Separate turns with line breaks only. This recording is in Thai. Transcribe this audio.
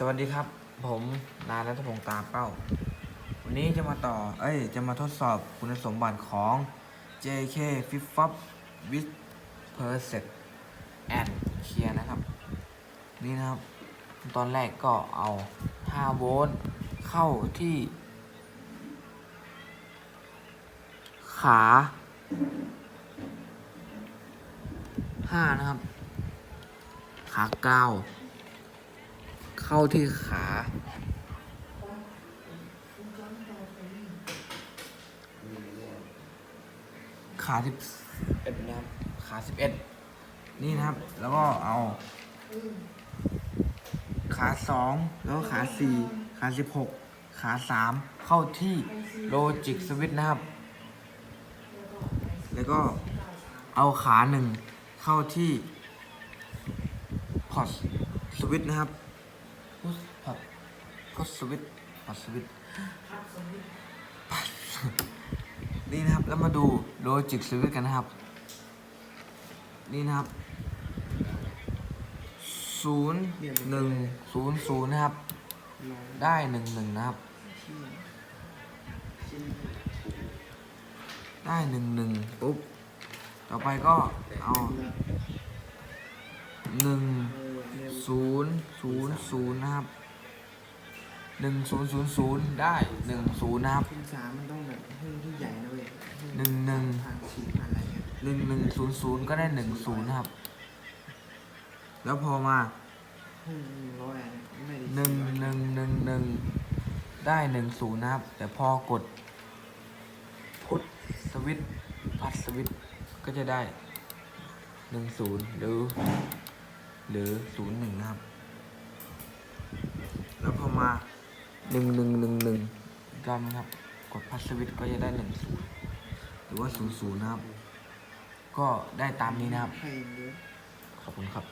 สวัสดีครับ ผมนายรัฐพงศ์ตาเป้า วันนี้จะมาต่อ เอ้ย จะมาทดสอบคุณสมบัติของ JK f i f f with Percent and Clear นะครับ นี่นะครับ ตอนแรกก็เอา 5 โวลต์เข้าที่ ขา 5 นะครับ ขาเก้า เข้าที่ขา ขาสิบเอ็ดนะครับ ขาสิบเอ็ดนี่นะครับ แล้วก็เอา ขาสองแล้วก็ขาสี่ขาสิบหกขาสามเข้าที่โลจิกสวิตนะครับ แล้วก็เอาขาหนึ่งเข้าที่พอตสวิตนะครับ พอตพอตสวิตพอตสวิตนี่นะครับ แล้วมาดูโลจิกสวิตกันนะครับ นี่นะครับศูนย์หนึ่งศูนย์ศูนย์นะครับ ได้หนึ่งหนึ่งนะครับ ได้หนึ่งหนึ่งปุ๊บ ต่อไปก็เอาหนึ่ง ศูนย์ศูนย์ศูนย์นะครับหนึ่งศูนย์ศูนย์ศูนย์ได้หนึ่งศูนย์นะครับ
คุณสามมันต้องแบบหุ้นที่ใหญ่นะเว้ย
หนึ่งหนึ่ง
ผ่านชิ้นอะไรเงี้ย
หนึ่งหนึ่งศูนย์ศูนย์ก็ได้หนึ่งศูนย์นะครับ แล้วพอมา
หุ้นหนึ่งร้อยอันไม่ได้
หนึ่งหนึ่งหนึ่งหนึ่งได้หนึ่งศูนย์นะครับ แต่พอกดพุทสวิตพัดสวิตก็จะได้หนึ่งศูนย์หรือ หรือศูนย์หนึ่งนะครับ แล้วพอมาหนึ่งหนึ่งหนึ่งหนึ่งอีกรอบนะครับ กดพัดสวิตก็จะได้หนึ่งศูนย์หรือว่าศูนย์ศูนย์นะครับ ก็ได้ตามนี้นะครับ
ให้เยอะ
ขอบคุณครับ